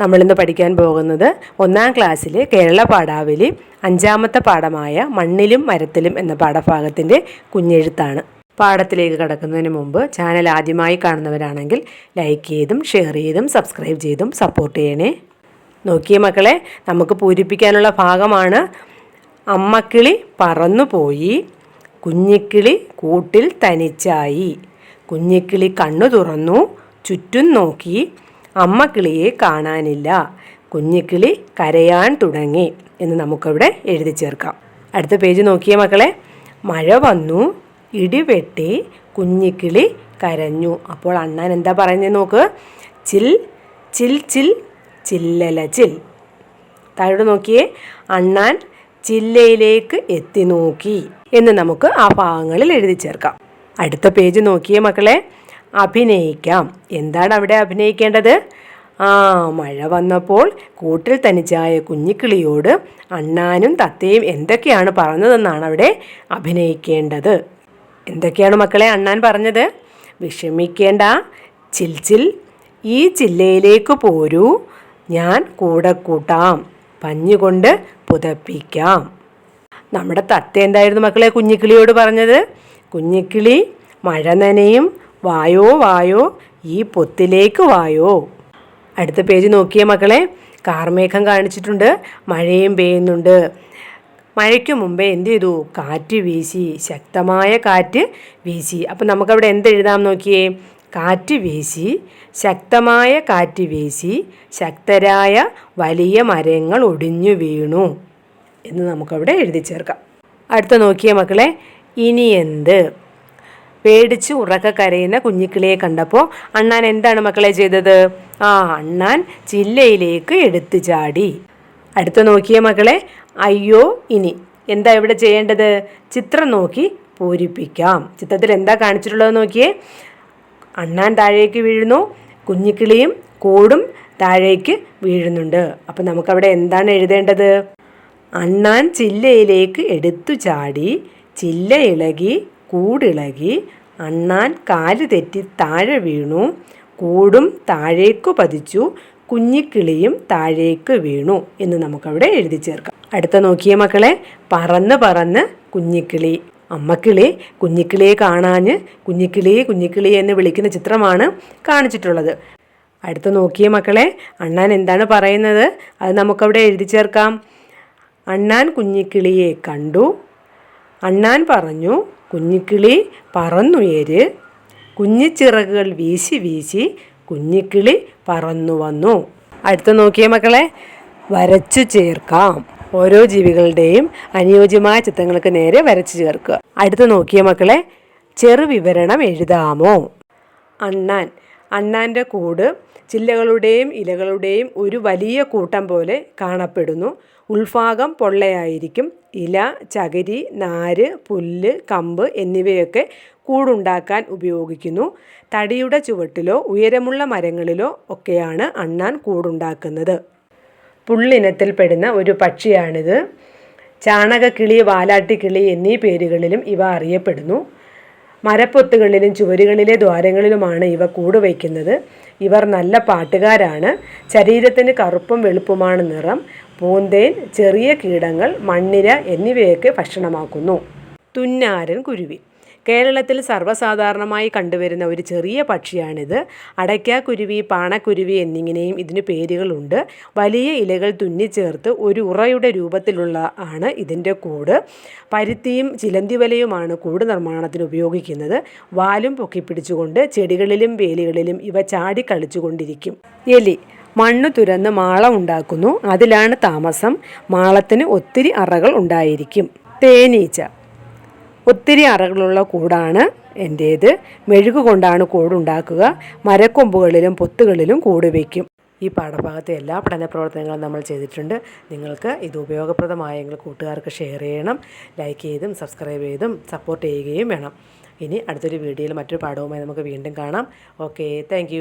നമ്മളിന്ന് പഠിക്കാൻ പോകുന്നത് ഒന്നാം ക്ലാസ്സിലെ കേരള പാഠാവലി അഞ്ചാമത്തെ പാഠമായ മണ്ണിലും മരത്തിലും എന്ന പാഠഭാഗത്തിന്റെ കുഞ്ഞെഴുത്താണ്. പാഠത്തിലേക്ക് കടക്കുന്നതിന് മുമ്പ് ചാനൽ ആദ്യമായി കാണുന്നവരാണെങ്കിൽ ലൈക്ക് ചെയ്തും ഷെയർ ചെയ്തും സബ്സ്ക്രൈബ് ചെയ്തും സപ്പോർട്ട് ചെയ്യണേ. നോക്കിയ മക്കളെ നമുക്ക് പൂരിപ്പിക്കാനുള്ള ഭാഗമാണ് അമ്മക്കിളി പറന്നുപോയി കുഞ്ഞിക്കിളി കൂട്ടിൽ തനിച്ചായി. കുഞ്ഞിക്കിളി കണ്ണു തുറന്നു ചുറ്റും നോക്കി അമ്മക്കിളിയെ കാണാനില്ല. കുഞ്ഞിക്കിളി കരയാൻ തുടങ്ങി എന്ന് നമുക്കവിടെ എഴുതി ചേർക്കാം. അടുത്ത പേജ് നോക്കിയ മക്കളെ. മഴ വന്നു ഇടിവെട്ടി കുഞ്ഞിക്കിളി കരഞ്ഞു. അപ്പോൾ അണ്ണാൻ എന്താ പറഞ്ഞത് നോക്ക്? ചിൽ ചിൽ ചിൽ ചില്ലല ചിൽ. താഴോട്ട് നോക്കിയേ. അണ്ണാൻ ചില്ലയിലേക്ക് എത്തി നോക്കി എന്ന് നമുക്ക് ആ ഭാഗങ്ങളിൽ എഴുതി ചേർക്കാം. അടുത്ത പേജ് നോക്കിയേ മക്കളെ. അഭിനയിക്കാം. എന്താണ് അവിടെ അഭിനയിക്കേണ്ടത്? ആ മഴ വന്നപ്പോൾ കൂട്ടിൽ തനിച്ചായ കുഞ്ഞിക്കിളിയോട് അണ്ണാനും തത്തയും എന്തൊക്കെയാണ് പറഞ്ഞതെന്നാണ് അവിടെ അഭിനയിക്കേണ്ടത്? എന്തൊക്കെയാണ് മക്കളെ അണ്ണാൻ പറഞ്ഞത്? വിഷമിക്കേണ്ട. ചിൽ ചിൽ. ഈ ചില്ലയിലേക്ക് പോരൂ. ഞാൻ കൂടെ കൂട്ടാം. പഞ്ഞുകൊണ്ട് പുതപ്പിക്കാം. നമ്മുടെ തത്ത എന്തായിരുന്നു മക്കളെ കുഞ്ഞിക്കിളിയോട് പറഞ്ഞത്? കുഞ്ഞിക്കിളി മഴ നനയും വായോ വായോ ഈ പൊത്തിലേക്ക് വായോ. അടുത്ത പേജ് നോക്കിയേ മക്കളെ. കാർമേഘം കാണിച്ചിട്ടുണ്ട് മഴയും പെയ്യുന്നുണ്ട്. മഴയ്ക്ക് മുമ്പേ എന്ത് ചെയ്തു? കാറ്റ് വീശി ശക്തമായ കാറ്റ് വീശി. അപ്പം നമുക്കവിടെ എന്ത് എഴുതാം നോക്കിയേ? കാറ്റ് വീശി ശക്തമായ കാറ്റ് വീശി ശക്തരായ വലിയ മരങ്ങൾ ഒടിഞ്ഞു വീണു എന്ന് നമുക്കവിടെ എഴുതി ചേർക്കാം. അടുത്ത നോക്കിയ മക്കളെ ഇനി എന്ത്? പേടിച്ച് ഉറക്ക കരയുന്ന കുഞ്ഞിക്കിളിയെ കണ്ടപ്പോൾ അണ്ണാൻ എന്താണ് മക്കളെ ചെയ്തത്? ആ അണ്ണാൻ ചില്ലയിലേക്ക് എടുത്തു ചാടി. അടുത്ത നോക്കിയ മക്കളെ. അയ്യോ ഇനി എന്താ ഇവിടെ ചെയ്യേണ്ടത്? ചിത്രം നോക്കി പൂരിപ്പിക്കാം. ചിത്രത്തിൽ എന്താ കാണിച്ചിട്ടുള്ളത് നോക്കിയേ. അണ്ണാൻ താഴേക്ക് വീഴുന്നു. കുഞ്ഞിക്കിളിയും കൂടും താഴേക്ക് വീഴുന്നുണ്ട്. അപ്പം നമുക്കവിടെ എന്താണ് എഴുതേണ്ടത്? അണ്ണാൻ ചില്ലയിലേക്ക് എടുത്തു ചാടി ചില്ല ഇളകി കൂടിളകി അണ്ണാൻ കാൽ തെറ്റി താഴെ വീണു. കൂടും താഴേക്കു പതിച്ചു. കുഞ്ഞിക്കിളിയും താഴേക്ക് വീണു എന്ന് നമുക്കവിടെ എഴുതി ചേർക്കാം. അടുത്ത നോക്കിയ മക്കളെ പറന്ന് പറന്ന് കുഞ്ഞിക്കിളി. അമ്മക്കിളി കുഞ്ഞിക്കിളിയെ കാണാഞ്ഞ് കുഞ്ഞിക്കിളി കുഞ്ഞിക്കിളി എന്ന് വിളിക്കുന്ന ചിത്രമാണ് കാണിച്ചിട്ടുള്ളത്. അടുത്ത നോക്കിയ മക്കളെ അണ്ണാൻ എന്താണ് പറയുന്നത്? അത് നമുക്കവിടെ എഴുതി ചേർക്കാം. അണ്ണാൻ കുഞ്ഞിക്കിളിയെ കണ്ടു. അണ്ണാൻ പറഞ്ഞു കുഞ്ഞിക്കിളി പറന്നുയര്. കുഞ്ഞിച്ചിറകുകൾ വീശി വീശി കുഞ്ഞിക്കിളി പറന്നു വന്നു. അടുത്ത നോക്കിയ മക്കളെ വരച്ചു ചേർക്കാം. ഓരോ ജീവികളുടെയും അനുയോജ്യമായ ചിത്രങ്ങൾക്ക് നേരെ വരച്ചു ചേർക്കുക. അടുത്ത നോക്കിയ മക്കളെ ചെറുവിവരണം എഴുതാമോ? അണ്ണാൻ അണ്ണാന്റെ കൂട് ചില്ലകളുടെയും ഇലകളുടെയും ഒരു വലിയ കൂട്ടം പോലെ കാണപ്പെടുന്നു. ഉൾഭാഗം പൊള്ളയായിരിക്കും. ഇല ചകിരി നാര് പുല്ല് കമ്പ് എന്നിവയൊക്കെ കൂടുണ്ടാക്കാൻ ഉപയോഗിക്കുന്നു. തടിയുടെ ചുവട്ടിലോ ഉയരമുള്ള മരങ്ങളിലോ ഒക്കെയാണ് അണ്ണാൻ കൂടുണ്ടാക്കുന്നത്. പുള്ളിനത്തിൽപ്പെടുന്ന ഒരു പക്ഷിയാണിത്. ചാണകക്കിളി വാലാട്ടിക്കിളി എന്നീ പേരുകളിലും ഇവ അറിയപ്പെടുന്നു. മരപ്പൊത്തുകളിലും ചുവരുകളിലെ ദ്വാരങ്ങളിലുമാണ് ഇവ കൂടുവയ്ക്കുന്നത്. ഇവർ നല്ല പാട്ടുകാരാണ്. ശരീരത്തിന് കറുപ്പും വെളുപ്പുമാണ് നിറം. പൂന്തേൻ ചെറിയ കീടങ്ങൾ മണ്ണിര എന്നിവയൊക്കെ ഭക്ഷണമാക്കുന്നു. തുന്നാരൻ കുരുവി. കേരളത്തിൽ സർവസാധാരണമായി കണ്ടുവരുന്ന ഒരു ചെറിയ പക്ഷിയാണിത്. അടയ്ക്കാക്കുരുവി പാണക്കുരുവി എന്നിങ്ങനെയും ഇതിന് പേരുകളുണ്ട്. വലിയ ഇലകൾ തുന്നിച്ചേർത്ത് ഒരു ഉറയുടെ രൂപത്തിലുള്ള ആണ് ഇതിന്റെ കൂട്. പരുത്തിയും ചിലന്തിവലയുമാണ് കൂട് നിർമ്മാണത്തിന് ഉപയോഗിക്കുന്നത്. വാലും പൊക്കിപ്പിടിച്ചുകൊണ്ട് ചെടികളിലും വേലികളിലും ഇവ ചാടി കളിച്ചുകൊണ്ടിരിക്കും. എലി മണ്ണ് തുരന്ന് മാള ഉണ്ടാക്കുന്നു. അതിലാണ് താമസം. മാളത്തിന് ഒത്തിരി അറകൾ ഉണ്ടായിരിക്കും. തേനീച്ച ഒത്തിരി അറകളുള്ള കൂടാണ് എന്റേത് മെഴുക് കൊണ്ടാണ് കൂടുണ്ടാക്കുക. മരക്കൊമ്പുകളിലും പൊത്തുകളിലും കൂട് വയ്ക്കും ഈ പാഠഭാഗത്തെ എല്ലാ പഠന പ്രവർത്തനങ്ങളും നമ്മൾ ചെയ്തിട്ടുണ്ട്. നിങ്ങൾക്ക് ഇത് ഉപയോഗപ്രദമായെങ്കിൽ കൂട്ടുകാർക്ക് ഷെയർ ചെയ്യണം ലൈക്ക് ചെയ്തും സബ്സ്ക്രൈബ് ചെയ്തും സപ്പോർട്ട് ചെയ്യുകയും വേണം. ഇനി അടുത്തൊരു വീഡിയോയിൽ മറ്റൊരു പാഠവുമായി നമുക്ക് വീണ്ടും കാണാം. Okay thank